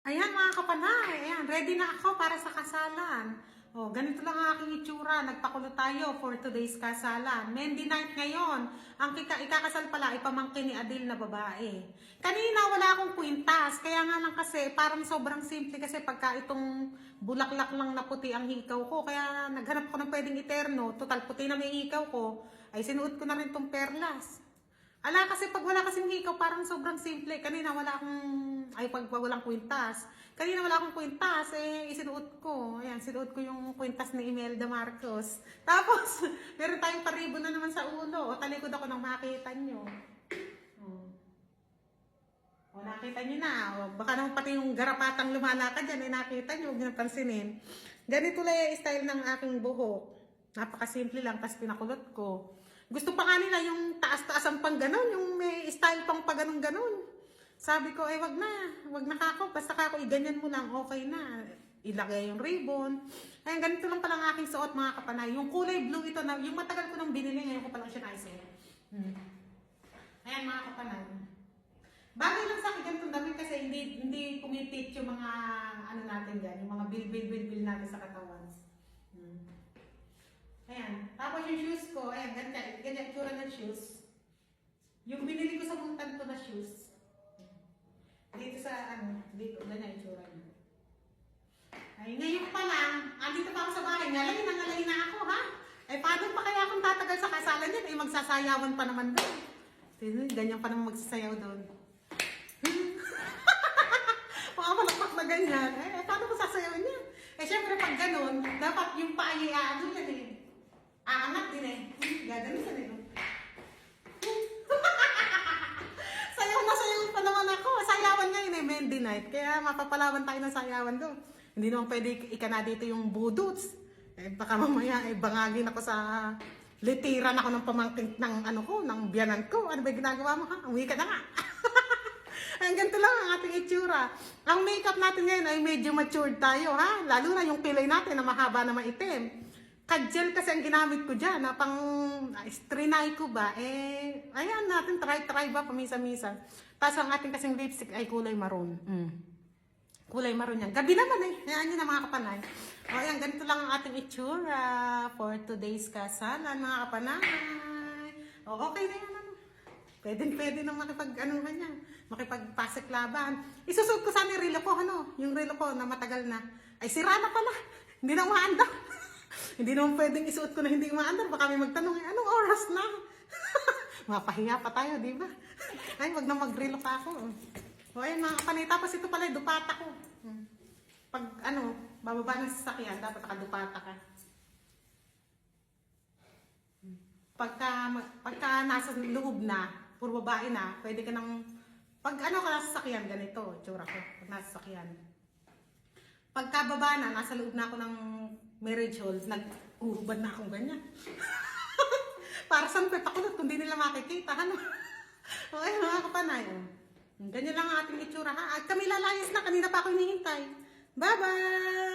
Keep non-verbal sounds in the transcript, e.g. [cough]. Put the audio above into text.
Ayan mga kapanay, ayan, ready na ako para sa kasalan. Oh, ganito lang ang aking itsura. Nagpakulo tayo for today's kasalan. Mendy night ngayon. Ang kika ikakasal pala ay pamangkin ni Adil na babae. Kanina wala akong kwintas. Kaya nga lang kasi parang sobrang simple kasi pagka itong bulaklak lang na puti ang hikaw ko. Kaya naghanap ko ng pwedeng iterno. Total puti na may hikaw ko. Ay sinuot ko na rin tong perlas. Ala kasi pag wala kasing hikaw, parang sobrang simple. Kanina wala akong, ay pag walang kwintas. Kanina wala akong kwintas, eh isinuot ko. Ayan, sinuot ko yung kwintas ni Imelda Marcos. Tapos, [laughs] meron tayong paribo na naman sa ulo. O, talikod ako nang makita nyo. O, nakita nyo na. O, baka naman pati yung garapatang lumalakad dyan, eh nakita nyo, huwag nyo pansinin. Ganito lang yung style ng aking buhok. Napakasimple lang, tapos pinakulot ko. Gusto pa nga nila yung taas-taas ang pang ganon, yung may style pang pa ganon ganon. Sabi ko, eh wag na, wag na kako, basta kako, iganyan mo lang, okay na. Ilagay yung ribbon. Ayan, ganito lang pala ang aking suot mga kapanay. Yung kulay blue ito, na, yung matagal ko nang binili, ngayon ko palang siya naisip. Hmm. Ayan mga kapanay. Bagay lang sa akin ganitong damit kasi hindi hindi pumitit yung mga ano natin dyan, yung mga bil-bil-bil-bil natin sa katawan. Hmm. Ayan. Tapos yung shoes ko, ayan, ganyan, ganyan tsura ng shoes. Yung binili ko sa muntan ko na shoes. Dito sa, ano, dito, ganyan yung tsura niya. Ay, ngayon pa lang, andito pa ako sa bahay, ngalay na ako, ha? Eh, paano pa kaya akong tatagal sa kasalan yan? Eh, magsasayawan pa naman doon. Ganyan pa naman magsasayaw doon. [laughs] Mga malakpak na ganyan. Eh, eh, paano ko sasayawin yan? Eh, syempre, pag ganun, dapat yung paa ay ano yan eh. Aangat din eh. Hmm, Gaganon sa nilo. [laughs] sayaw na sayaw pa naman ako. Sayawan ngayon eh, Mendy night. Kaya mapapalaban tayo ng sayawan doon. Hindi naman pwede ika na dito yung budots. Eh, baka mamaya eh, bangagin ako sa litiran ako ng pamangkin ng ano ko, ng biyanan ko. Ano ba ginagawa mo ha? Uwi ka na nga. [laughs] Ang ganito lang ang ating itsura. Ang makeup natin ngayon ay medyo matured tayo, ha? Lalo na yung pilay natin na mahaba na maitim. Kajel kasi ang ginamit ko dyan, na pang ah, strinay ko ba? Eh, ayan natin, try-try ba, pamisa-misa. Tapos ang ating kasing lipstick ay kulay maroon. Mm. Kulay maroon yan. Gabi naman eh. Ayan yun ang mga kapanay. O ayan, ganito lang ang ating itsura for today's kasalan, mga kapanay. O okay na yan. Ano? Pwede, pwede nang makipag, ano ka niya, makipagpasok laban. Isusot ko sana yung relo ko, ano, yung relo ko na matagal na. Ay, sira na pala. [laughs] Hindi na umaandar. [laughs] hindi naman pwedeng isuot ko na hindi umaandar. Baka may magtanong, eh, anong oras na? [laughs] Mapahiya pa tayo, di ba? Ay, wag na mag-relo pa ako. O, ayun mga kapanay. Tapos ito pala, dupata ko. Hmm. Pag, ano, bababa ng sasakyan, dapat nakadupata ka. pagka, pagka nasa loob na, puro babae na, pwede ka nang, pag ano ka nasa sakyan, ganito, tsura ko, pag nasa sakyan. Pagka baba na, nasa loob na ako ng marriage hall, nag-uhubad na akong ganyan. [laughs] Para saan pa pakulot kung di nila makikita, ano? [laughs] okay, mga kapanay. Ganyan lang ang ating itsura, ha? At kami lalayas na, kanina pa ako hinihintay. Bye-bye!